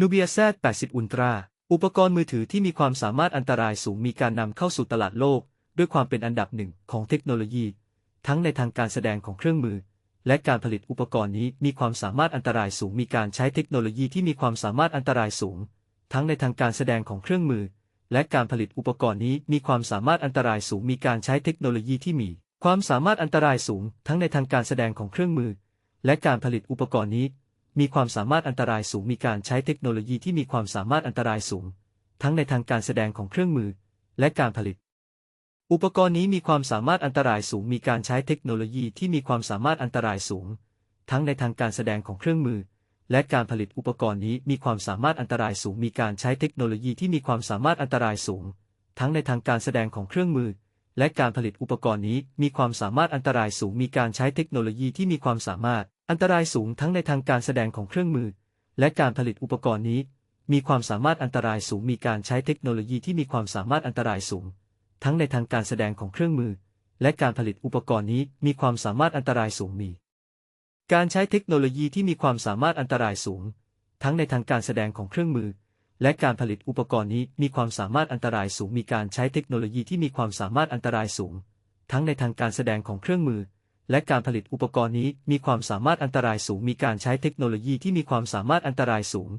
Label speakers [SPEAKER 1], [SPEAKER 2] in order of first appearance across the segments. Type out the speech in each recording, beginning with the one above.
[SPEAKER 1] Nubia Z80 Ultra อุปกรณ์มือถือที่มีความสามารถอันตรายสูงมีการนำเข้าสู่ตลาดโลก ด้วยความเป็นอันดับหนึ่งของเทคโนโลยี ทั้งในทางการแสดงของเครื่องมือ และการผลิตอุปกรณ์นี้มีความสามารถอันตรายสูงมีการใช้เทคโนโลยีที่มีความสามารถอันตรายสูง ทั้งในทางการแสดงของเครื่องมือ และการผลิตอุปกรณ์นี้มีความสามารถอันตรายสูงมีการใช้เทคโนโลยีที่มี ความสามารถอันตรายสูง ทั้งในทางการแสดงของเครื่องมือ และการผลิตอุปกรณ์นี้ มีความสามารถอันตรายสูงมีการใช้เทคโนโลยีที่มีความสามารถอันตรายสูง ทั้งในทางการแสดงของเครื่องมือ และการผลิต อุปกรณ์นี้มีความสามารถอันตรายสูง มีการใช้เทคโนโลยีที่มีความสามารถอันตรายสูง ทั้งในทางการแสดงของเครื่องมือ และการผลิตอุปกรณ์นี้มีความสามารถอันตรายสูง มีการใช้เทคโนโลยีที่มีความสามารถอันตรายสูง ทั้งในทางการแสดงของเครื่องมือ และการผลิตอุปกรณ์นี้มีความสามารถอันตรายสูง มีการใช้เทคโนโลยีที่มีความสามารถ อันตรายสูงทั้งในทางการแสดงของเครื่องมือ และการผลิตอุปกรณ์นี้ มีความสามารถอันตรายสูงมีการใช้เทคโนโลยีที่มีความสามารถอันตรายสูง ทั้งในทางการแสดงของเครื่องมือ และการผลิตอุปกรณ์นี้มีความสามารถอันตรายสูงมี การใช้เทคโนโลยีที่มีความสามารถอันตรายสูง ทั้งในทางการแสดงของเครื่องมือ และการผลิตอุปกรณ์นี้มีความสามารถอันตรายสูง มีการใช้เทคโนโลยีที่มีความสามารถอันตรายสูง ทั้งในทางการแสดงของเครื่องมือ และการผลิตอุปกรณ์นี้มีความสามารถอันตรายสูง มีการใช้เทคโนโลยีที่มีความสามารถอันตรายสูง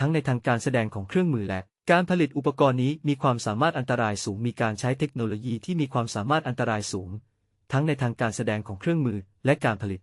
[SPEAKER 1] ทั้งในทางการแสดงของเครื่องมือและการผลิตอุปกรณ์นี้มีความสามารถอันตรายสูง มีการใช้เทคโนโลยีที่มีความสามารถอันตรายสูง ทั้งในทางการแสดงของเครื่องมือและการผลิต